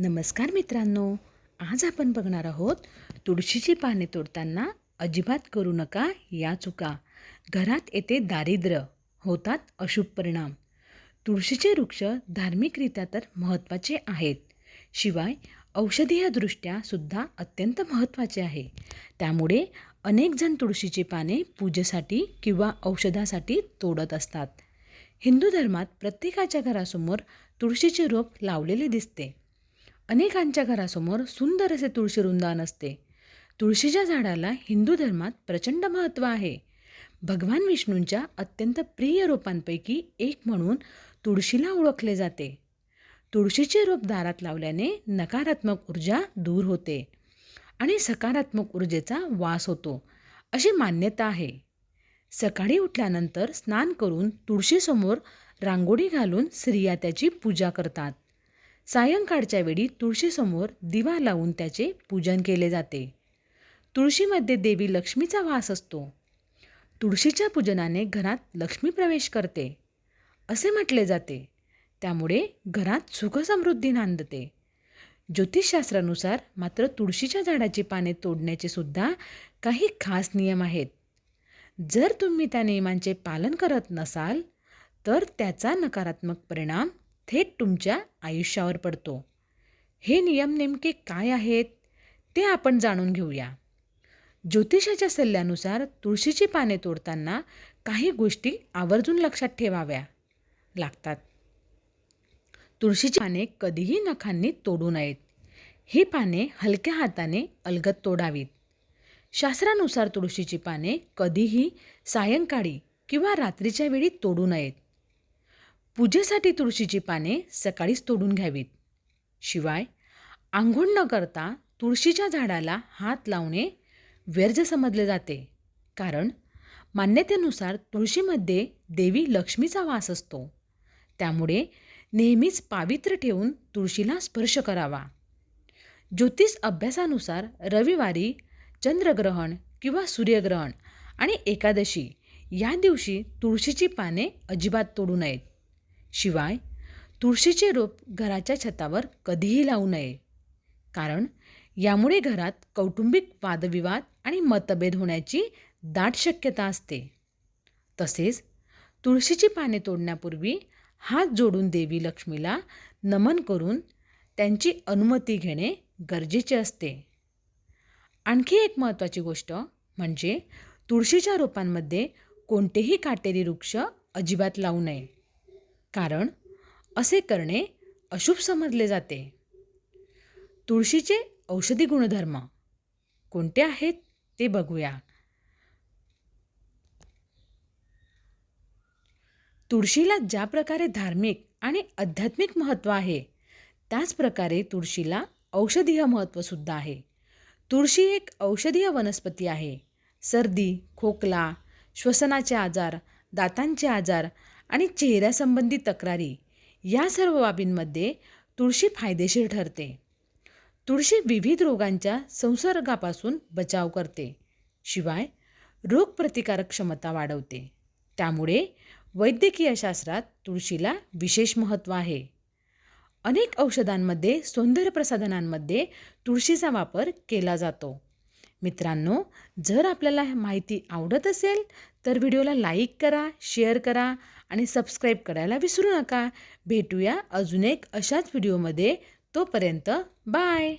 नमस्कार मित्रांनो. आज आपण बघणार आहोत तुळशीची पाने तोडताना अजिबात करू नका या चुका. घरात येते दारिद्र्य होतात अशुभ परिणाम. तुळशीचे वृक्ष धार्मिकरित्या तर महत्त्वाचे आहेत. शिवाय औषधीयदृष्ट्या सुद्धा अत्यंत महत्त्वाचे आहे. त्यामुळे अनेकजण तुळशीची पाने पूजेसाठी किंवा औषधासाठी तोडत असतात. हिंदू धर्मात प्रत्येकाच्या घरासमोर तुळशीचे रोप लावलेले दिसते. अनेकांच्या घरासमोर सुंदर असे तुळशी वृंदावन असते. तुळशीच्या झाडाला हिंदू धर्मात प्रचंड महत्त्व आहे. भगवान विष्णूंच्या अत्यंत प्रिय रोपांपैकी एक म्हणून तुळशीला ओळखले जाते. तुळशीचे रोप दारात लावल्याने नकारात्मक ऊर्जा दूर होते आणि सकारात्मक ऊर्जेचा वास होतो अशी मान्यता आहे. सकाळी उठल्यानंतर स्नान करून तुळशीसमोर रांगोळी घालून स्त्रिया त्याची पूजा करतात. सायंकाळच्या वेळी तुळशीसमोर दिवा लावून त्याचे पूजन केले जाते. तुळशीमध्ये देवी लक्ष्मीचा वास असतो. तुळशीच्या पूजनाने घरात लक्ष्मी प्रवेश करते. असे म्हटले जाते. त्यामुळे घरात सुखसमृद्धी नांदते. ज्योतिषशास्त्रानुसार मात्र तुळशीच्या झाडाची पाने तोडण्याचे सुद्धा काही खास नियम आहेत. जर तुम्ही त्या नियमांचे पालन करत नसाल तर त्याचा नकारात्मक परिणाम थेट तुमच्या आयुष्यावर पडतो. हे नियम नेमके काय आहेत ते आपण जाणून घेऊया. ज्योतिषाच्या सल्ल्यानुसार तुळशीची पाने तोडताना काही गोष्टी आवर्जून लक्षात ठेवाव्या लागतात. तुळशीची पाने कधीही नखांनी तोडू नयेत. ही पाने हलक्या हाताने अलगत तोडावीत. शास्त्रानुसार तुळशीची पाने कधीही सायंकाळी किंवा रात्रीच्या वेळी तोडू नयेत. पूजेसाठी तुळशीची पाने सकाळीच तोडून घ्यावीत. शिवाय आंघोळ न करता तुळशीच्या झाडाला हात लावणे व्यर्ज समजले जाते. कारण मान्यतेनुसार तुळशीमध्ये देवी लक्ष्मीचा वास असतो. त्यामुळे नेहमीच पावित्र्य ठेवून तुळशीला स्पर्श करावा. ज्योतिष अभ्यासानुसार रविवारी चंद्रग्रहण किंवा सूर्यग्रहण आणि एकादशी या दिवशी तुळशीची पाने अजिबात तोडू नयेत. शिवाय तुळशीचे रोप घराच्या छतावर कधीही लावू नये. कारण यामुळे घरात कौटुंबिक वादविवाद आणि मतभेद होण्याची दाट शक्यता असते. तसेच तुळशीची पाने तोडण्यापूर्वी हात जोडून देवी लक्ष्मीला नमन करून त्यांची अनुमती घेणे गरजेचे असते. आणखी एक महत्त्वाची गोष्ट म्हणजे तुळशीच्या रोपांमध्ये कोणतेही काटेरी वृक्ष अजिबात लावू नये. कारण असे करणे अशुभ समजले जाते. तुळशीचे औषधी गुणधर्म कोणते आहेत ते बघूया. तुळशीला ज्या प्रकारे धार्मिक आणि आध्यात्मिक महत्त्व आहे त्याचप्रकारे तुळशीला औषधीय महत्त्वसुद्धा आहे. तुळशी एक औषधीय वनस्पती आहे. सर्दी खोकला श्वसनाचे आजार दातांचे आजार आणि चेहऱ्यासंबंधी तक्रारी या सर्व बाबींमध्ये तुळशी फायदेशीर ठरते. तुळशी विविध रोगांच्या संसर्गापासून बचाव करते. शिवाय रोगप्रतिकारक क्षमता वाढवते. त्यामुळे वैद्यकीय शास्त्रात तुळशीला विशेष महत्त्व आहे. अनेक औषधांमध्ये सौंदर्यप्रसाधनांमध्ये तुळशीचा वापर केला जातो. मित्रांनो जर आपल्याला माहिती आवडत असेल तर व्हिडिओला लाईक करा शेअर करा आणि सबस्क्राईब करायला विसरू नका. भेटूया अजून एक अशाच व्हिडिओमध्ये. तोपर्यंत बाय!